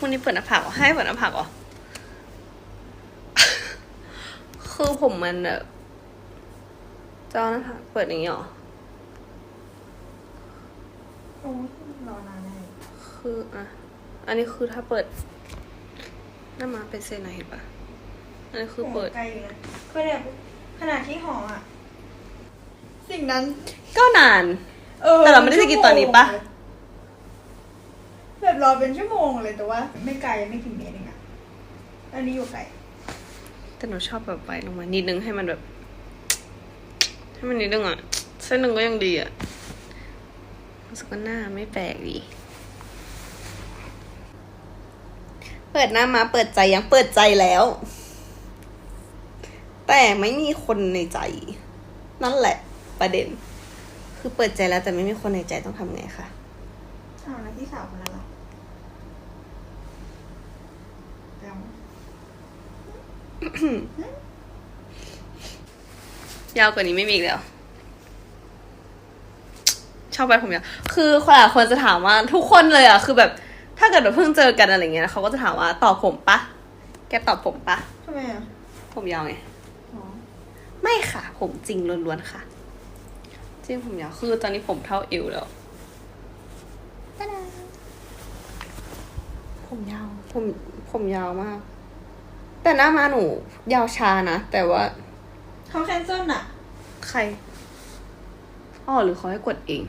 วันนี้เปิดหน้าผากเหรอให้เปิดหน้าผากเหรอ คือผมมันแบบเจ้าหน้าผากเปิดอย่างนี้เหรอโอ้ยรอนานแน่คืออะ อันนี้คือถ้าเปิด หน้ามาเป็นเซนนะเห็นปะอันนี้คือเปิดไกลอยู่นะก็เนี่ยขนาดที่หออะ สิ่งนั้นก็นานออแต่เราไม่ได้จะกินตอนนี้ปะแบบ รอเป็นชั่วโมงเลยแต่ว่า ไม่ไกลไม่ถึงเมตรเองอะอันนี้อยู่ไกลแต่หนูชอบแบบไปลงมานิดนึงให้มันแบบ ให้มันนิดนึงอะเส้นหนึ่งก็ยังดีอะรู้สึกว่าหน้าไม่แปลกดี เปิดหน้ามาเปิดใจยังเปิดใจแล้ว แต่ไม่มีคนในใจ นั่นแหละ ประเด็น คือเปิดใจแล้วแต่ไม่มีคนในใจต้องทำไงคะอ้าวแล้วที่สาวคนนั้นล่ะ ยัง ยาวกว่านี้ไม่มีอีกแล้ว ชอบไปผมยาวคือคนหลายคนจะถามว่าทุกคนเลยอะ คือแบบ ถ้าเกิดเราเพิ่งเจอกันอะไรเงี้ยเขาก็จะถามว่าตอบผมปะ แกตอบผมปะ ทำไมอะ ผมยาวไง อ๋อ ไม่ค่ะ ผมจริงล้วนๆค่ะ จริงผมยาว คือตอนนี้ผมเท่าเอวแล้วตะดา ผมยาว ผมผมยาวมาก แต่หน้ามาหนู ยาวชานะ แต่ว่า เขาแคนเซิลอะใครอ๋อหรือเขาให้กดเอง